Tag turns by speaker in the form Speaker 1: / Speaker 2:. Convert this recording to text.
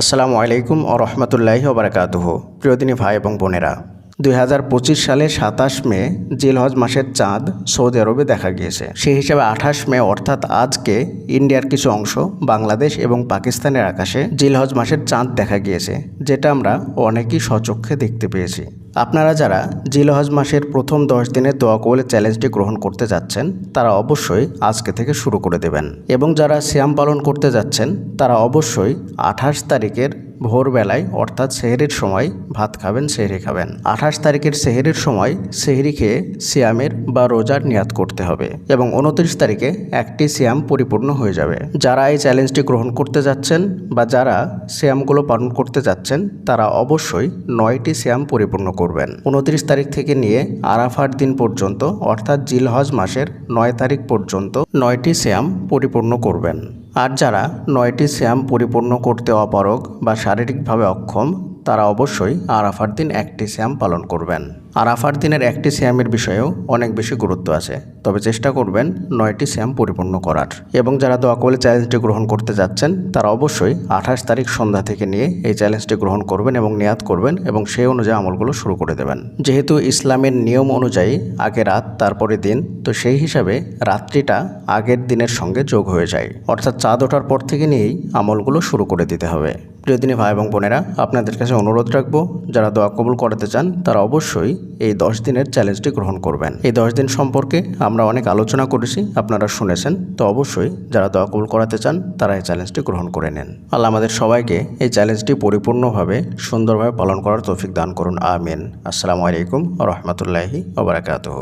Speaker 1: আসসালামু আলাইকুম ও রহমতুল্লাহি ওবরাকাতুহ প্রিয়দিনী ভাই এবং বোনেরা, দুই হাজার পঁচিশ সালে সাতাশ মে জিলহজ মাসের চাঁদ সৌদি আরবে দেখা গিয়েছে। সেই হিসাবে আঠাশ মে অর্থাৎ আজকে ইন্ডিয়ার কিছু অংশ, বাংলাদেশ এবং পাকিস্তানের আকাশে জিলহজ মাসের চাঁদ দেখা গিয়েছে, যেটা আমরা অনেকেই সচক্ষে দেখতে পেয়েছি। আপনারা যারা জিলহজ মাসের প্রথম দশ দিনের দোয়া কবলের চ্যালেঞ্জটি গ্রহণ করতে যাচ্ছেন, তারা অবশ্যই আজকে থেকে শুরু করে দেবেন। এবং যারা শ্যাম পালন করতে যাচ্ছেন, তারা অবশ্যই আঠাশ তারিখের ভোরবেলায়, অর্থাৎ সেহেরির সময় ভাত খাবেন, সেহরি খাবেন। আঠাশ তারিখের সেহেরির সময় সেহরি খেয়ে সিয়ামের বা রোজার নিয়াত করতে হবে এবং উনত্রিশ তারিখে একটি সিয়াম পরিপূর্ণ হয়ে যাবে। যারা এই চ্যালেঞ্জটি গ্রহণ করতে যাচ্ছেন বা যারা সিয়ামগুলো পালন করতে যাচ্ছেন, তারা অবশ্যই নয়টি সিয়াম পরিপূর্ণ করবেন। উনত্রিশ তারিখ থেকে নিয়ে আরাফার দিন পর্যন্ত, অর্থাৎ জিলহজ মাসের নয় তারিখ পর্যন্ত নয়টি সিয়াম পরিপূর্ণ করবেন। আর যারা নয়টি শ্যাম পরিপূর্ণ করতে অপারগ বা শারীরিকভাবে অক্ষম তারা অবশ্যই আরাফার দিন একটি শ্যাম পালন করবেন। আরাফার দিনের একটি শ্যামের বিষয়েও অনেক বেশি গুরুত্ব আছে। তবে চেষ্টা করবেন নয়টি শ্যাম পরিপূর্ণ করার। এবং যারা দোয়া কবলে চ্যালেঞ্জটি গ্রহণ করতে যাচ্ছেন, তারা অবশ্যই আঠাশ তারিখ সন্ধ্যা থেকে নিয়ে এই চ্যালেঞ্জটি গ্রহণ করবেন এবং নিয়াত করবেন এবং সেই অনুযায়ী আমলগুলো শুরু করে দেবেন। যেহেতু ইসলামের নিয়ম অনুযায়ী আগে রাত, তারপরে দিন, তো সেই হিসাবে রাত্রিটা আগের দিনের সঙ্গে যোগ হয়ে যায়। অর্থাৎ চাঁদ ওঠার পর থেকে নিয়েই আমলগুলো শুরু করে দিতে হবে। প্রিয়দিনী ভাই এবং বোনেরা, আপনাদের কাছে অনুরোধ রাখব, যারা দোয়া কবুল করাতে চান, তারা অবশ্যই এই দশ দিনের চ্যালেঞ্জটি গ্রহণ করবেন। এই দশ দিন সম্পর্কে আমরা অনেক আলোচনা করেছি, আপনারা শুনেছেন, তো অবশ্যই যারা দোয়া কবুল করাতে চান, তারা এই চ্যালেঞ্জটি গ্রহণ করে নেন। আল্লাহ আমাদের সবাইকে এই চ্যালেঞ্জটি পরিপূর্ণভাবে, সুন্দরভাবে পালন করার তৌফিক দান করুন, আমিন। আসসালামু আলাইকুম রহমতুল্লাহি ওবরাকাতহ